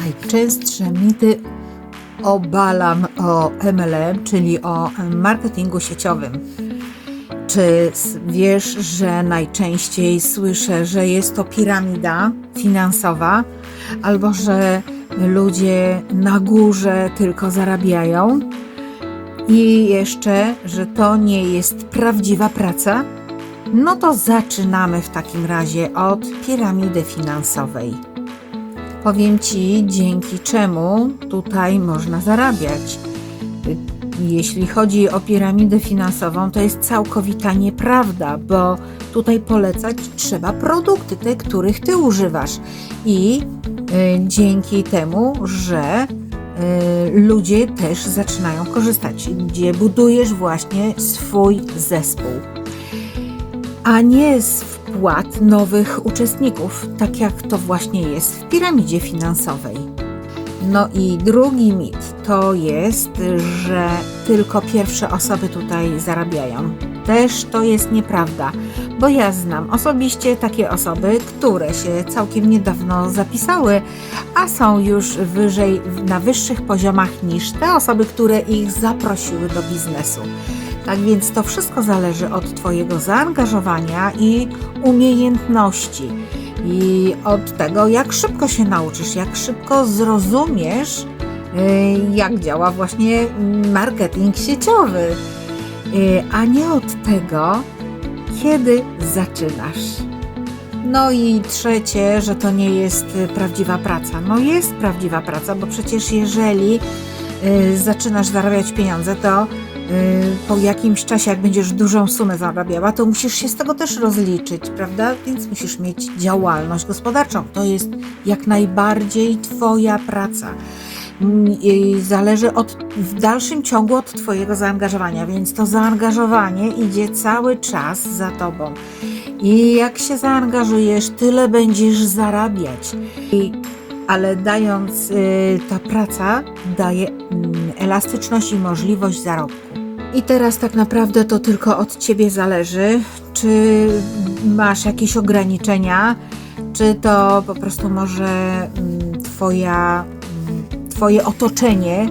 najczęstsze mity obalam o MLM, czyli o marketingu sieciowym. Czy wiesz, że najczęściej słyszę, że jest to piramida finansowa, albo że ludzie na górze tylko zarabiają? I jeszcze, że to nie jest prawdziwa praca? No to zaczynamy w takim razie od piramidy finansowej. Powiem Ci, dzięki czemu tutaj można zarabiać. Jeśli chodzi o piramidę finansową, to jest całkowita nieprawda, bo tutaj polecać trzeba produkty, te, których Ty używasz. I y, dzięki temu, że y, ludzie też zaczynają korzystać, gdzie budujesz właśnie swój zespół a nie z wpłat nowych uczestników, tak jak to właśnie jest w piramidzie finansowej. No i drugi mit to jest, że tylko pierwsze osoby tutaj zarabiają. Też to jest nieprawda, bo ja znam osobiście takie osoby, które się całkiem niedawno zapisały, a są już wyżej, na wyższych poziomach niż te osoby, które ich zaprosiły do biznesu. Tak więc to wszystko zależy od Twojego zaangażowania i umiejętności. I od tego, jak szybko się nauczysz, jak szybko zrozumiesz, y, jak działa właśnie marketing sieciowy, Y, a nie od tego, kiedy zaczynasz. No i trzecie, że to nie jest prawdziwa praca. No jest prawdziwa praca, bo przecież jeżeli y, zaczynasz zarabiać pieniądze, to po jakimś czasie, jak będziesz dużą sumę zarabiała, to musisz się z tego też rozliczyć, prawda? Więc musisz mieć działalność gospodarczą. To jest jak najbardziej Twoja praca. Mm, i Zależy od, w dalszym ciągu od Twojego zaangażowania, więc to zaangażowanie idzie cały czas za Tobą. I jak się zaangażujesz, tyle będziesz zarabiać. I, ale dając y, ta praca daje mm, elastyczność i możliwość zarobku. I teraz tak naprawdę to tylko od ciebie zależy, czy masz jakieś ograniczenia, czy to po prostu może mm, twoja, mm, twoje otoczenie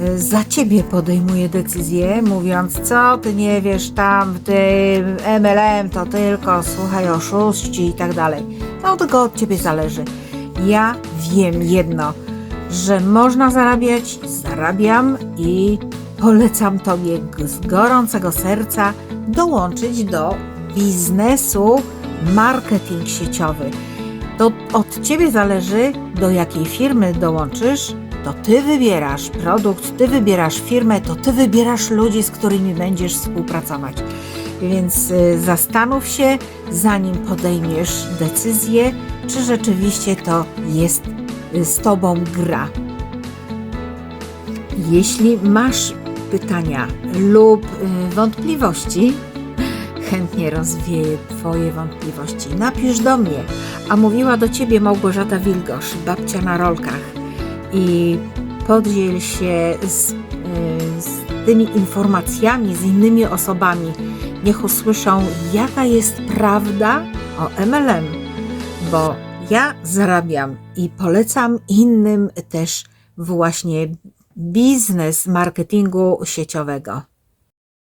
y, za ciebie podejmuje decyzję, mówiąc, co ty nie wiesz tam w tym MLM, to tylko słuchaj oszuści i tak dalej. No tylko od ciebie zależy. Ja wiem jedno, że można zarabiać, zarabiam i polecam tobie z gorącego serca dołączyć do biznesu marketing sieciowy. To od ciebie zależy, do jakiej firmy dołączysz, to ty wybierasz produkt, ty wybierasz firmę, to ty wybierasz ludzi, z którymi będziesz współpracować. Więc y, zastanów się, zanim podejmiesz decyzję, czy rzeczywiście to jest y, z tobą gra. Jeśli masz pytania lub y, wątpliwości, chętnie rozwieję Twoje wątpliwości. Napisz do mnie, a mówiła do Ciebie Małgorzata Wilgosz, babcia na rolkach. I podziel się z, y, z tymi informacjami z innymi osobami. Niech usłyszą, jaka jest prawda o MLM, bo ja zarabiam i polecam innym też właśnie biznes marketingu sieciowego.